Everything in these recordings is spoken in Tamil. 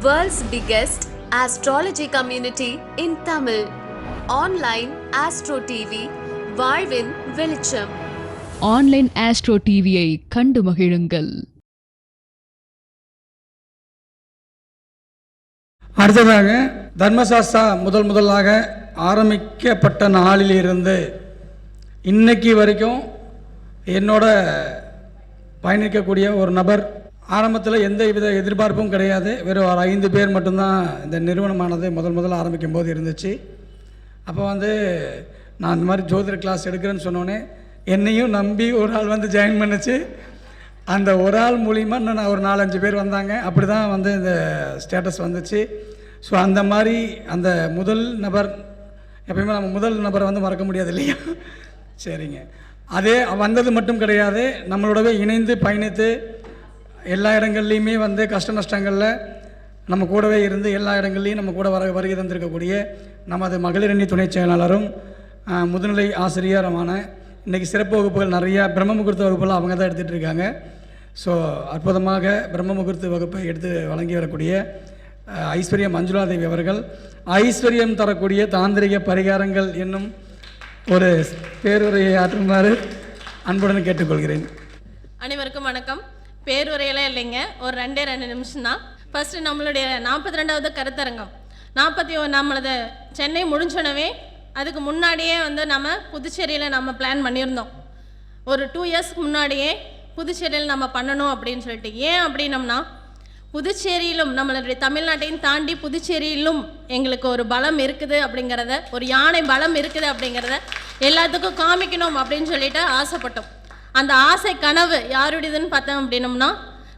World's biggest astrology community in Tamil. Online Astro TV, வாழ்வின் வெளிச்சம் ஆன்லைன் ஆஸ்ட்ரோ டிவியை கண்டு மகிழுங்கள் அடுத்ததாக தர்மசாஸ்திரா முதல் முதலாக ஆரம்பிக்கப்பட்ட நாளிலிருந்து இன்னைக்கு வரைக்கும் என்னோட பயணிக்கக்கூடிய ஒரு நபர் ஆரம்பத்தில் எந்த வித எதிர்பார்ப்பும் கிடையாது. வெறும் ஒரு ஐந்து பேர் மட்டும்தான் இந்த நிறுவனமானது முதல் முதல்ல ஆரம்பிக்கும் போது இருந்துச்சு. அப்போ வந்து நான் இந்த மாதிரி ஜோதிட கிளாஸ் எடுக்கிறேன்னு சொன்னோன்னே என்னையும் நம்பி ஒரு ஆள் வந்து ஜாயின் பண்ணுச்சு. அந்த ஒரு ஆள் மூலிமா இன்னும் நான் ஒரு நாலஞ்சு பேர் வந்தாங்க. அப்படி தான் வந்து இந்த ஸ்டேட்டஸ் வந்துச்சு. ஸோ அந்த மாதிரி அந்த முதல் நபர் எப்பயுமே நம்ம முதல் நபரை வந்து மறக்க முடியாது இல்லையா? சரிங்க. அதே வந்தது மட்டும் கிடையாது. நம்மளோடவே இணைந்து பயணித்து எல்லா இடங்கள்லையுமே வந்து கஷ்ட நஷ்டங்களில் நம்ம கூடவே இருந்து எல்லா இடங்கள்லையும் நம்ம கூட வர வருகை தந்திருக்கக்கூடிய நமது மகளிரணி துணை செயலாளரும் முதுநிலை ஆசிரியருமான இன்றைக்கி சிறப்பு வகுப்புகள் நிறையா பிரம்ம முகூர்த்த வகுப்புகள் அவங்க தான் எடுத்துகிட்டு இருக்காங்க. ஸோ அற்புதமாக பிரம்ம முகூர்த்த வகுப்பை எடுத்து வழங்கி வரக்கூடிய ஐஸ்வர்யம் மஞ்சுளா தேவி அவர்கள் ஐஸ்வர்யம் தரக்கூடிய தாந்திரிக பரிகாரங்கள் என்னும் ஒரு பேருரையை ஆற்றுமாறு அன்புடன் கேட்டுக்கொள்கிறேன். அனைவருக்கும் வணக்கம். பேருரையெல்லாம் இல்லைங்க. ஒரு ரெண்டே ரெண்டு நிமிஷம் தான் ஃபஸ்ட்டு நம்மளுடைய நாற்பத்தி ரெண்டாவது கருத்தரங்கம். நாற்பத்தி நம்மளது சென்னை முடிஞ்சோடவே அதுக்கு முன்னாடியே வந்து நம்ம புதுச்சேரியில் நம்ம பிளான் பண்ணியிருந்தோம். ஒரு டூ இயர்ஸ்க்கு முன்னாடியே புதுச்சேரியில் நம்ம பண்ணணும் அப்படின்னு சொல்லிட்டு. ஏன் அப்படின்னம்னா புதுச்சேரியிலும் நம்மளுடைய தமிழ்நாட்டையும் தாண்டி புதுச்சேரியிலும் எங்களுக்கு ஒரு பலம் இருக்குது அப்படிங்கிறத ஒரு யானை பலம் இருக்குது அப்படிங்கிறத எல்லாத்துக்கும் காமிக்கணும் அப்படின்னு சொல்லிட்டு ஆசைப்பட்டோம். அந்த ஆசை கனவு யாருடையதுன்னு பார்த்தோம் அப்படின்னம்னா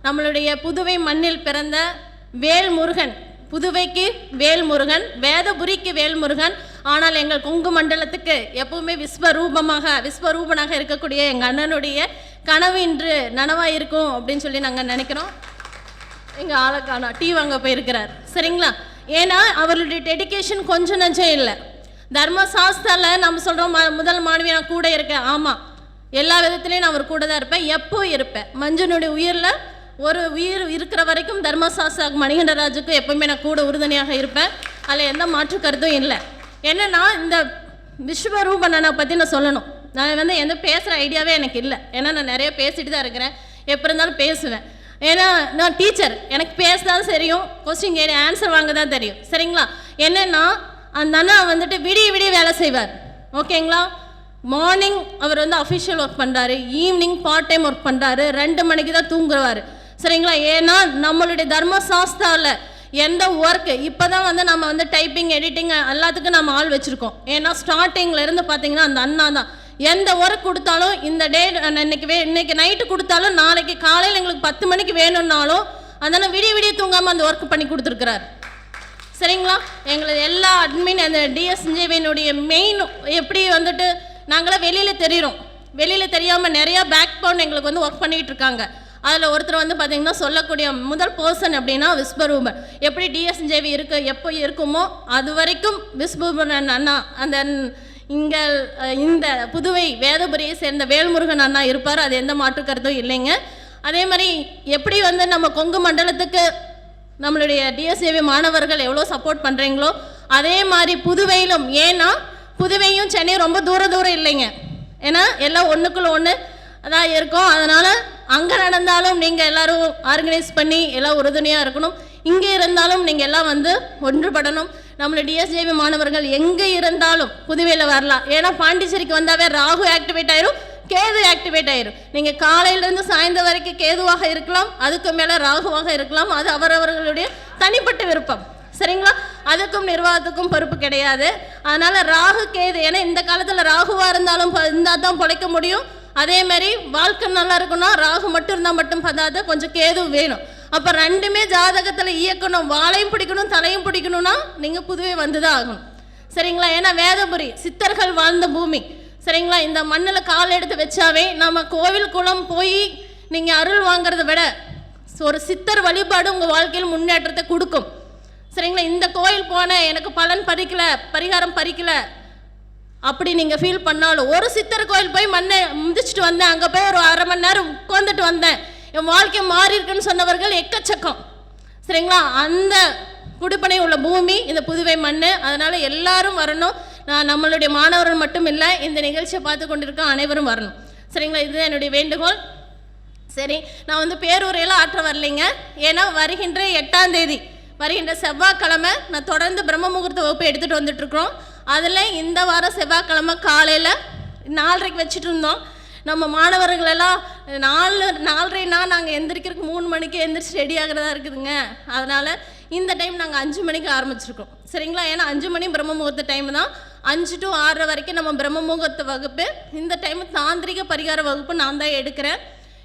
நம்மளுடைய புதுவை மண்ணில் பிறந்த வேல்முருகன் புதுவைக்கு வேல்முருகன் வேதபுரிக்கு வேல்முருகன் ஆனால் எங்கள் கொங்கு மண்டலத்துக்கு எப்பவுமே விஸ்வரூபமாக விஸ்வரூபனாக இருக்கக்கூடிய எங்கள் அண்ணனுடைய கனவு இன்று நனவாக இருக்கும் அப்படின்னு சொல்லி நாங்கள் நினைக்கிறோம். எங்கள் ஆளை டீ வாங்க போயிருக்கிறார். சரிங்களா? ஏன்னா அவருடைய டெடிகேஷன் கொஞ்சம் நஞ்சம் இல்லை. தர்மசாஸ்திரில் நம்ம சொல்கிறோம் முதல் மாணவி நான் கூட இருக்கேன். ஆமாம் எல்லா விதத்துலேயும் நான் அவர் கூட தான் இருப்பேன். எப்போ இருப்பேன்? மஞ்சனுடைய உயிரில் ஒரு உயிர் இருக்கிற வரைக்கும் தர்மசாஸ்திரா மணிகண்டராஜுக்கு எப்பவுமே நான் கூட உறுதுணையாக இருப்பேன். அதில் எந்த மாற்று கருத்தும் இல்லை. என்னென்னா இந்த விஸ்வரூபணனை பற்றி நான் சொல்லணும். நான் வந்து எந்த பேசுகிற ஐடியாவே எனக்கு இல்லை. ஏன்னா நான் நிறைய பேசிட்டு தான் இருக்கிறேன். எப்போ இருந்தாலும் பேசுவேன். ஏன்னா நான் டீச்சர். எனக்கு பேச தான் தெரியும். கொஸ்டின் கேட்டு ஆன்சர் வாங்க தான் தெரியும். சரிங்களா? என்னென்னா அந்த அண்ணா வந்துட்டு விடிய விடிய வேலை செய்வார். ஓகேங்களா? மார்னிங் அவர் வந்து அஃபிஷியல் ஒர்க் பண்ணுறாரு ஈவினிங் பார்ட் டைம் ஒர்க் பண்ணுறாரு ரெண்டு மணிக்கு தான் தூங்குறவார். சரிங்களா? ஏன்னா நம்மளுடைய தர்ம சாஸ்தாவில் எந்த ஒர்க்கு இப்போ தான் வந்து நம்ம வந்து டைப்பிங் எடிட்டிங் எல்லாத்துக்கும் நம்ம ஆள் வச்சுருக்கோம். ஏன்னா ஸ்டார்டிங்லேருந்து பார்த்தீங்கன்னா அந்த அண்ணா தான். எந்த ஒர்க் கொடுத்தாலும் இந்த டே இன்னைக்கு வே இன்னைக்கு நைட்டு கொடுத்தாலும் நாளைக்கு காலையில் எங்களுக்கு பத்து மணிக்கு வேணும்னாலும் அதனால் விடிய விடிய தூங்காமல் அந்த ஒர்க் பண்ணி கொடுத்துருக்குறாரு. சரிங்களா? எங்களது எல்லா அட்மின் அந்த டிஎஸ்ஜேவினுடைய மெயின் எப்படி வந்துட்டு நாங்களாம் வெளியில் தெரியிறோம். வெளியில் தெரியாமல் நிறையா பேக் பவுண்ட் எங்களுக்கு வந்து ஒர்க் பண்ணிகிட்டு இருக்காங்க. அதில் ஒருத்தர் வந்து பார்த்திங்கன்னா சொல்லக்கூடிய முதல் பர்சன் அப்படின்னா விஸ்வரூபன். எப்படி டிஎஸ்ஜேவி இருக்கு எப்போ இருக்குமோ அது வரைக்கும் விஸ்வரூபன் அண்ணா அந்த இங்கே இந்த புதுவை வேதபுரியை சேர்ந்த வேல்முருகன் அண்ணா இருப்பார். அது எந்த மாற்று கருத்தும் இல்லைங்க. அதே மாதிரி எப்படி வந்து நம்ம கொங்கு மண்டலத்துக்கு நம்மளுடைய டிஎஸ்ஏவி மாணவர்கள் எவ்வளோ சப்போர்ட் பண்ணுறீங்களோ அதே மாதிரி புதுவையிலும் ஏன்னா புதுவையும் சென்னையும் ரொம்ப தூர தூரம் இல்லைங்க. ஏன்னா எல்லாம் ஒன்றுக்குள்ள ஒன்று அதான் இருக்கும். அதனால் அங்கே நடந்தாலும் நீங்கள் எல்லோரும் ஆர்கனைஸ் பண்ணி எல்லாம் உறுதுணையாக இருக்கணும். இங்கே இருந்தாலும் நீங்கள் எல்லாம் வந்து ஒன்றுபடணும். நம்மளோட டிஎஸ்ஜேபி மாணவர்கள் எங்கே இருந்தாலும் புதுவையில் வரலாம். ஏன்னா பாண்டிச்சேரிக்கு வந்தாவே ராகு ஆக்டிவேட் ஆயிரும் கேது ஆக்டிவேட் ஆயிரும். நீங்கள் காலையிலேருந்து சாயந்தரம் வரைக்கும் கேதுவாக இருக்கலாம் அதுக்கு மேலே ராகுவாக இருக்கலாம். அது அவரவர்களுடைய தனிப்பட்ட விருப்பம். சரிங்களா? அதுக்கும் நிர்வாகத்துக்கும் பொறுப்பு கிடையாது. அதனால ராகு கேது ஏன்னா இந்த காலத்தில் ராகுவாக இருந்தாலும் இருந்தால் தான் பிழைக்க முடியும். அதே மாதிரி வாழ்க்கை நல்லா இருக்குன்னா ராகு மட்டும் இருந்தால் மட்டும் பதாது கொஞ்சம் கேது வேணும். அப்போ ரெண்டுமே ஜாதகத்தில் இயக்கணும். வாழையும் பிடிக்கணும் தலையும் பிடிக்கணும்னா நீங்கள் புதுவே வந்து தான் ஆகணும். சரிங்களா? ஏன்னா வேதபுரி சித்தர்கள் வாழ்ந்த பூமி. சரிங்களா? இந்த மண்ணில் கால் எடுத்து வச்சாவே நம்ம கோவில் குளம் போய் நீங்கள் அருள் வாங்குறத விட ஒரு சித்தர் வழிபாடு உங்கள் வாழ்க்கையில் முன்னேற்றத்தை கொடுக்கும். சரிங்களா? இந்த கோயில் போனேன் எனக்கு பலன் பறிக்கல பரிகாரம் பறிக்கல. அப்படி நீங்கள் ஃபீல் பண்ணாலும் ஒரு சித்தர் கோயில் போய் மண்ணை முதிச்சுட்டு வந்தேன். அங்கே போய் ஒரு அரை மணி நேரம் உட்காந்துட்டு வந்தேன். என் வாழ்க்கை மாறி இருக்குன்னு சொன்னவர்கள் எக்கச்சக்கம். சரிங்களா? அந்த குடிப்பனை உள்ள பூமி இந்த புதுவை மண் அதனால் எல்லாரும் வரணும். நான் நம்மளுடைய மாணவர்கள் மட்டும் இல்லை இந்த நிகழ்ச்சியை பார்த்து கொண்டிருக்க அனைவரும் வரணும். சரிங்களா? இதுதான் என்னுடைய வேண்டுகோள். சரி நான் வந்து பேரூரையில் ஆற்ற வரலைங்க. ஏன்னா வருகின்ற எட்டாம் தேதி. வருகின்ற செவ்வாய்க்கிழமை நான் தொடர்ந்து பிரம்ம முகூர்த்த வகுப்பு எடுத்துகிட்டு வந்துட்டுருக்குறோம். அதில் இந்த வாரம் செவ்வாய்க்கிழமை காலையில் நாலரைக்கு வச்சுட்டு இருந்தோம். நம்ம மாணவர்களெல்லாம் நாலு நாலரைனா நாங்கள் எந்திரிக்கிறதுக்கு மூணு மணிக்கு எந்திரிச்சு ரெடி ஆகிறதா இருக்குதுங்க. அதனால் இந்த டைம் நாங்கள் அஞ்சு மணிக்கு ஆரம்பிச்சிருக்கோம். சரிங்களா? ஏன்னா அஞ்சு மணி பிரம்ம முகூர்த்த டைம் தான். அஞ்சு டு ஆறரை வரைக்கும் நம்ம பிரம்ம முகூர்த்த வகுப்பு. இந்த டைம் தாந்திரிக பரிகார வகுப்பு நான் தான் எடுக்கிறேன்.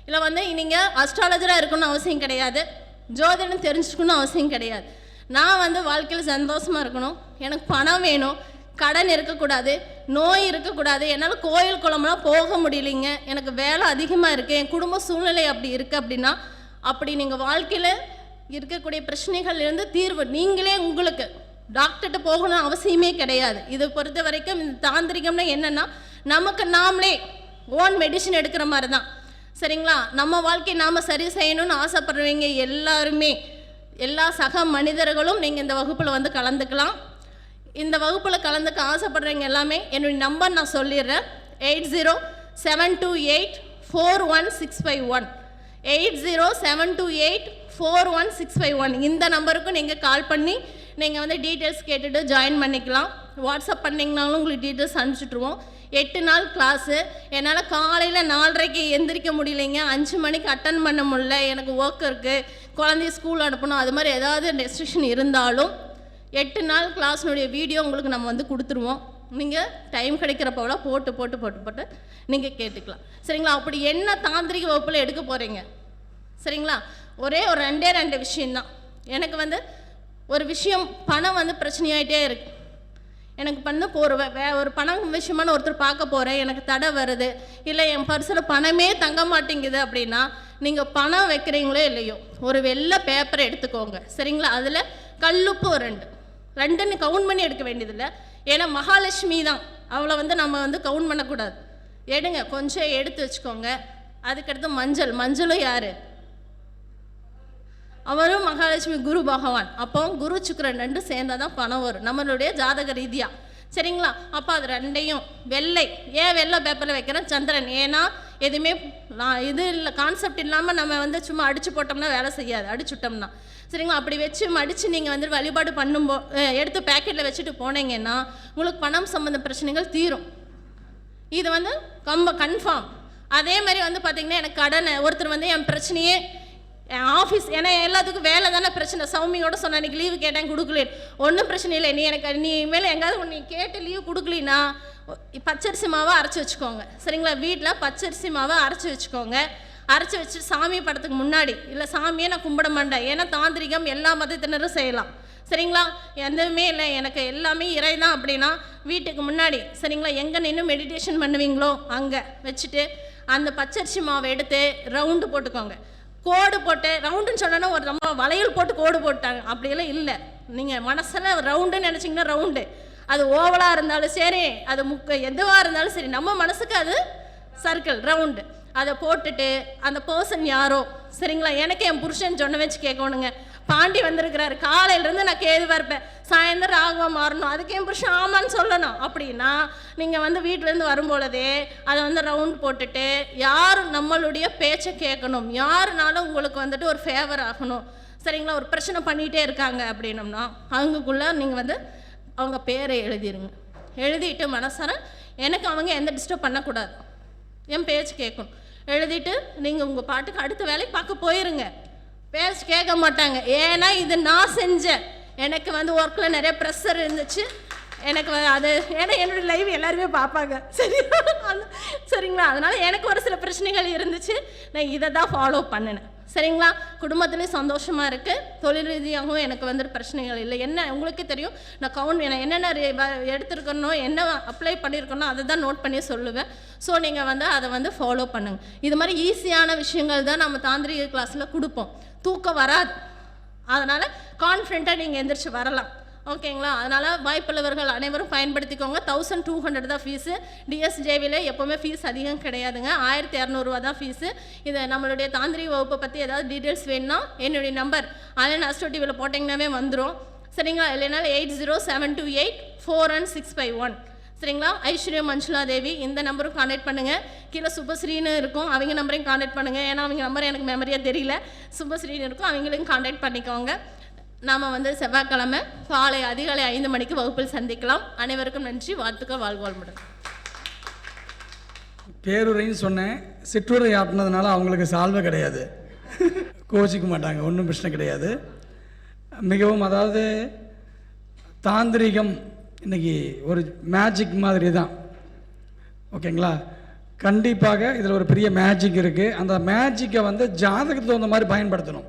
இல்லை வந்து நீங்கள் அஸ்ட்ராலஜராக இருக்கணும்னு அவசியம் கிடையாது. ஜோதிடம் தெரிஞ்சுக்கணும்னு அவசியம் கிடையாது. நான் வந்து வாழ்க்கையில் சந்தோஷமாக இருக்கணும். எனக்கு பணம் வேணும். கடன் இருக்கக்கூடாது. நோய் இருக்கக்கூடாது. என்னால் கோயில் குளம்லாம் போக முடியலைங்க. எனக்கு வேலை அதிகமாக இருக்குது என் குடும்ப சூழ்நிலை அப்படி இருக்குது அப்படின்னா அப்படி நீங்கள் வாழ்க்கையில் இருக்கக்கூடிய பிரச்சனைகள் இருந்து தீர்வு நீங்களே உங்களுக்கு. டாக்டர்கிட்ட போகணும் அவசியமே கிடையாது. இதை பொறுத்த வரைக்கும் இந்த தாந்திரிகம்னா என்னென்னா நமக்கு நாமளே ஓன் மெடிசன் எடுக்கிற மாதிரி தான் சரிங்களா? நம்ம வாழ்க்கையை நாம் சரி செய்யணும்னு ஆசைப்படுறவங்க எல்லாருமே எல்லா சக மனிதர்களும் நீங்கள் இந்த வகுப்பில் வந்து கலந்துக்கலாம். இந்த வகுப்பில் கலந்துக்க ஆசைப்படுறவங்க எல்லாமே என்னுடைய நம்பர் நான் சொல்லிடுறேன். Eight zero seven two eight four one six five one. Eight zero seven two eight four one six five one. இந்த நம்பருக்கும் நீங்கள் கால் பண்ணி நீங்கள் வந்து டீட்டெயில்ஸ் கேட்டுட்டு ஜாயின் பண்ணிக்கலாம். வாட்ஸ்அப் பண்ணிங்கனாலும் உங்களுக்கு டீட்டெயில்ஸ் அனுப்பிச்சிட்ருவோம் எட்டு நாள் கிளாஸு என்னால் காலையில் நாலரைக்கு எந்திரிக்க முடியலைங்க. அஞ்சு மணிக்கு அட்டன் பண்ண முடியல. எனக்கு ஒர்க் இருக்குது குழந்தைய ஸ்கூல் அனுப்பணும். அது மாதிரி ஏதாவது ரெஸ்ட்ரிக்ஷன் இருந்தாலும் எட்டு நாள் கிளாஸ்னுடைய வீடியோ உங்களுக்கு நம்ம வந்து கொடுத்துருவோம். நீங்கள் டைம் கிடைக்கிறப்போலாம் போட்டு போட்டு போட்டு போட்டு நீங்கள் கேட்டுக்கலாம். சரிங்களா? அப்படி என்ன தாந்திரிக வகுப்பில் எடுக்க போகிறீங்க சரிங்களா? ஒரே ஒரு ரெண்டே ரெண்டு விஷயந்தான் எனக்கு வந்து ஒரு விஷயம் பணம் வந்து பிரச்சனையாயிட்டே இருக்கு. எனக்கு பண்ண போகிற வே ஒரு பணம் விஷயமான ஒருத்தர் பார்க்க போகிறேன் எனக்கு தடை வருது இல்லை என் பர்சில் பணமே தங்க மாட்டேங்குது அப்படின்னா நீங்கள் பணம் வைக்கிறீங்களோ இல்லையோ ஒரு வெள்ளை பேப்பரை எடுத்துக்கோங்க. சரிங்களா? அதில் கல்லுப்பு ரெண்டு. ரெண்டுன்னு கவுண்ட் பண்ணி எடுக்க வேண்டியதில்லை. ஏன்னா மகாலட்சுமி தான். அவளை வந்து நம்ம வந்து கவுண்ட் பண்ணக்கூடாது. எடுங்க. கொஞ்சம் எடுத்து வச்சுக்கோங்க. அதுக்கடுத்து மஞ்சள். மஞ்சளும் யார்? அவரும் மகாலட்சுமி குரு பகவான். அப்போ குரு சுக்கரன் ரெண்டு சேர்ந்தால் தான் பணம் வரும். நம்மளுடைய ஜாதக ரீதியாக சரிங்களா? அப்போ அது ரெண்டையும் வெள்ளை. ஏன் வெள்ளை பேப்பரில் வைக்கிறேன்? சந்திரன். ஏன்னா எதுவுமே நான் இது இல்லை கான்செப்ட் இல்லாமல் நம்ம வந்து சும்மா அடிச்சு போட்டோம்னா வேலை செய்யாது. அடிச்சுட்டோம்னா சரிங்களா? அப்படி வச்சு மடித்து நீங்கள் வந்து வழிபாடு பண்ணும்போ எடுத்து பேக்கெட்டில் வச்சுட்டு போனீங்கன்னா உங்களுக்கு பணம் சம்மந்த பிரச்சனைகள் தீரும். இது வந்து ரொம்ப கன்ஃபார்ம் அதே மாதிரி வந்து பார்த்திங்கன்னா எனக்கு கடனை ஒருத்தர் வந்து என் பிரச்சனையே என் ஆஃபீஸ் ஏன்னா எல்லாத்துக்கும் வேலை தானே பிரச்சனை. சௌமியோட சொன்ன அன்றைக்கி லீவு கேட்டேன் கொடுக்கலேன் ஒன்றும் பிரச்சனை இல்லை. நீ எனக்கு நீ இனிமேல் எங்கேயாவது ஒன்று கேட்டு லீவு கொடுக்கலினா பச்சரிசி மாவை அரைச்சி வச்சுக்கோங்க. சரிங்களா? வீட்டில் பச்சரிசி மாவை அரைச்சி வச்சுக்கோங்க. அரைச்சி வச்சு சாமி படத்துக்கு முன்னாடி இல்லை சாமியை நான் கும்பிட மாட்டேன். ஏன்னா தாந்திரிகம் எல்லா மதத்தினரும் செய்யலாம். சரிங்களா? எதுவுமே இல்லை. எனக்கு எல்லாமே இறை தான் அப்படின்னா வீட்டுக்கு முன்னாடி சரிங்களா? எங்கே நின்று மெடிடேஷன் பண்ணுவீங்களோ அங்கே வச்சுட்டு அந்த பச்சரிசி மாவை எடுத்து ரவுண்டு போட்டுக்கோங்க. கோடு போட்டு ரவுண்டுன்னு சொன்னோன்னா ஒரு நம்ம வளையல் போட்டு கோடு போட்டாங்க. அப்படியெல்லாம் இல்லை. நீங்கள் மனசில் ரவுண்டுன்னு நினச்சிங்கன்னா ரவுண்டு. அது ஓவலாக இருந்தாலும் சரி அது முக்க எதுவாக இருந்தாலும் சரி நம்ம மனசுக்கு அது சர்க்கிள் ரவுண்டு அதை போட்டுட்டு அந்த பர்சன் யாரோ சரிங்களா? எனக்கு என் புருஷன் சொன்ன வச்சு கேட்கணுங்க. பாண்டி வந்திருக்கிறாரு. காலையிலேருந்து நான் கேதுவாக இருப்பேன். சாயந்தரம் ராகவா மாறணும். அதுக்கு என் புருஷன் ஆமான்னு சொல்லணும். அப்படின்னா நீங்கள் வந்து வீட்டிலேருந்து வரும்பொழுதே அதை வந்து ரவுண்ட் போட்டுட்டு யார் நம்மளுடைய பேச்சை கேட்கணும்? யாருனாலும் உங்களுக்கு வந்துட்டு ஒரு ஃபேவர் ஆகணும்? சரிங்களா? ஒரு பிரச்சனை பண்ணிகிட்டே இருக்காங்க அப்படின்னம்னா அவங்களுக்குள்ளே நீங்கள் வந்து அவங்க பேரை எழுதிருங்க. எழுதிட்டு மனசார எனக்கு அவங்க எந்த டிஸ்டர்ப் பண்ணக்கூடாது. என் பேச்சு கேட்கணும். எழுதிட்டு நீங்கள் உங்கள் பாட்டுக்கு அடுத்த வேலையை பார்க்க போயிருங்க. பேச கேட்க மாட்டாங்க. ஏன்னா இது நான் செஞ்சேன். எனக்கு வந்து ஒர்க்கில் நிறைய ப்ரெஷர் இருந்துச்சு. எனக்கு வ- அது ஏன்னா என்னோட லைவ் எல்லாருமே பார்ப்பாங்க. சரி சரிங்களா? அதனால் எனக்கு ஒரு சில பிரச்சனைகள் இருந்துச்சு. நான் இதை தான் ஃபாலோ பண்ணினேன். சரிங்களா? குடும்பத்துலேயும் சந்தோஷமாக இருக்குது தொழில் ரீதியாகவும் எனக்கு வந்துட்டு பிரச்சனைகள் இல்லை. என்ன உங்களுக்கே தெரியும். நான் கவுண்ட் நான் என்னென்ன எடுத்துருக்கணும் என்ன அப்ளை பண்ணியிருக்கணும் அதை தான் நோட் பண்ணி சொல்லுவேன். ஸோ நீங்கள் வந்து அதை வந்து ஃபாலோ பண்ணுங்கள் இது மாதிரி ஈஸியான விஷயங்கள் தான் நம்ம தாந்திரிக கிளாஸில் கொடுப்போம். தூக்கம் வராது. அதனால் கான்ஃபிடண்ட்டாக நீங்கள் எந்திரிச்சு வரலாம். ஓகேங்களா? அதனால் வாய்ப்புள்ளவர்கள் அனைவரும் பயன்படுத்திக்கோங்க. தௌசண்ட் டூ ஹண்ட்ரட் தான் ஃபீஸு டிஎஸ்ஜேவியில் எப்போவுமே ஃபீஸ் அதிகம் கிடையாதுங்க. ஆயிரத்தி இரநூறுவா தான் ஃபீஸு இதை நம்மளுடைய தாந்திரிக வகுப்பை பற்றி ஏதாவது டீட்டெயில்ஸ் வேணும்னா என்னுடைய நம்பர் ஆன்லைன் அஸ்டோ டிவியில் போட்டிங்கனாவே வந்துடும் சரிங்களா? இல்லைனாலும் eight zero seven two eight four one six five one சரிங்களா? ஐஸ்வர்யா மஞ்சுளா தேவி இந்த நம்பரும் காண்டாக்ட் பண்ணுங்கள் கீழே சுபஸ்ரீன்னு இருக்கும். அவங்க நம்பரையும் காண்டாக்ட் பண்ணுங்கள் ஏன்னா அவங்க நம்பர் எனக்கு மெமரியாக தெரியல. சுபஸ்ரீன்னு இருக்கும். அவங்களையும் காண்டாக்ட் பண்ணிக்கோங்க. நாம் வந்து செவ்வாய்க்கிழமை காலை அதிகாலை ஐந்து மணிக்கு வகுப்பில் சந்திக்கலாம். அனைவருக்கும் நன்றி. வாழ்த்துக்கள். வாழ்வாழ்முடன் பேருரைன்னு சொன்னேன். சிற்றுரை ஆட்டினதுனால அவங்களுக்கு சால்வை கிடையாது. கோச்சிக்க மாட்டாங்க. ஒன்றும் பிரச்சனை கிடையாது. மிகவும் அதாவது தாந்திரிகம் இன்னைக்கு ஒரு மேஜிக் மாதிரி தான் ஓகேங்களா? கண்டிப்பாக இதில் ஒரு பெரிய மேஜிக் இருக்குது அந்த மேஜிக்கை வந்து ஜாதகத்துக்கு தகுந்த மாதிரி பயன்படுத்தணும்.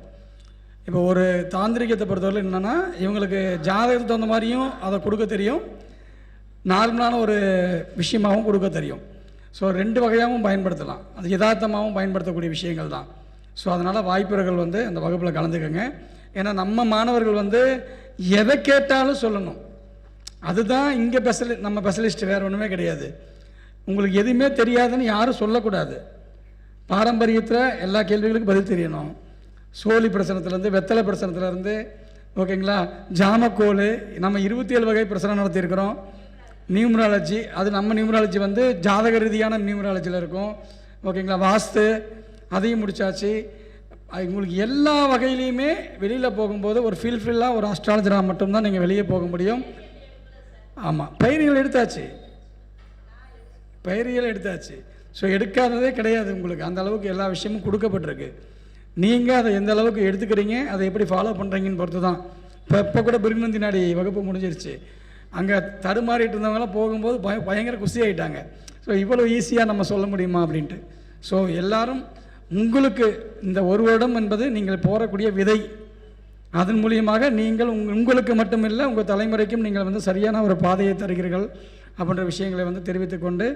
இப்போ ஒரு தாந்திரிகத்தை பொறுத்தவரை என்னென்னா இவங்களுக்கு ஜாதகத்துக்கு தகுந்த மாதிரியும் அதை கொடுக்க தெரியும். நார்மலான ஒரு விஷயமாகவும் கொடுக்க தெரியும். ஸோ ரெண்டு வகையாகவும் பயன்படுத்தலாம். அது யதார்த்தமாகவும் பயன்படுத்தக்கூடிய விஷயங்கள் தான். ஸோ அதனால் வாய்ப்புகள் வந்து அந்த வகுப்பில் கலந்துக்கங்க. ஏன்னா நம்ம மாணவர்கள் வந்து எதை கேட்டாலும் சொல்லணும். அதுதான் இங்கே பெசலி நம்ம ஸ்பெஷலிஸ்ட் வேறு ஒன்றுமே கிடையாது. உங்களுக்கு எதுவுமே தெரியாதுன்னு யாரும் சொல்லக்கூடாது. பாரம்பரியத்தில் எல்லா கேள்விகளுக்கும் பதில் தெரியணும். சோழி பிரசனத்துலேருந்து வெத்தலை பிரசனத்துலேருந்து ஓகேங்களா? ஜாமக்கோல் நம்ம இருபத்தி ஏழு வகை பிரசனம் நடத்தியிருக்கிறோம். நியூமராலஜி அது நம்ம நியூமராலஜி வந்து ஜாதக ரீதியான நியூமராலஜியில் இருக்கும். ஓகேங்களா? வாஸ்து அதையும் முடிச்சாச்சு. அது உங்களுக்கு எல்லா வகையிலையுமே வெளியில் போகும்போது ஒரு ஃபீல் ஃபில்லாக ஒரு அஸ்ட்ராலஜராக மட்டும்தான் நீங்கள் வெளியே போக முடியும். ஆமாம் பயிர்கள் எடுத்தாச்சு. பயிரியல் எடுத்தாச்சு. ஸோ எடுக்காததே கிடையாது உங்களுக்கு. அந்த அளவுக்கு எல்லா விஷயமும் கொடுக்கப்பட்டிருக்கு. நீங்கள் அதை எந்த அளவுக்கு எடுத்துக்கிறீங்க அதை எப்படி ஃபாலோ பண்ணுறீங்கன்னு பொறுத்து தான் இப்போ இப்போ கூட பிருகுநந்தி நாடி வகுப்பு முடிஞ்சிருச்சு. அங்கே தடுமாறிட்டு இருந்தவங்களாம் போகும்போது பய பயங்கர குசி ஸோ இவ்வளோ ஈஸியாக நம்ம சொல்ல முடியுமா அப்படின்ட்டு. ஸோ எல்லாரும் உங்களுக்கு இந்த ஒரு வருடம் என்பது நீங்கள் போகக்கூடிய விதை. அதன் மூலியமாக நீங்கள் உங் உங்களுக்கு மட்டுமில்லை உங்கள் தலைமுறைக்கும் நீங்கள் வந்து சரியான ஒரு பாதையை தருகிறீர்கள் அப்படின்ற விஷயங்களை வந்து தெரிவித்துக்கொண்டு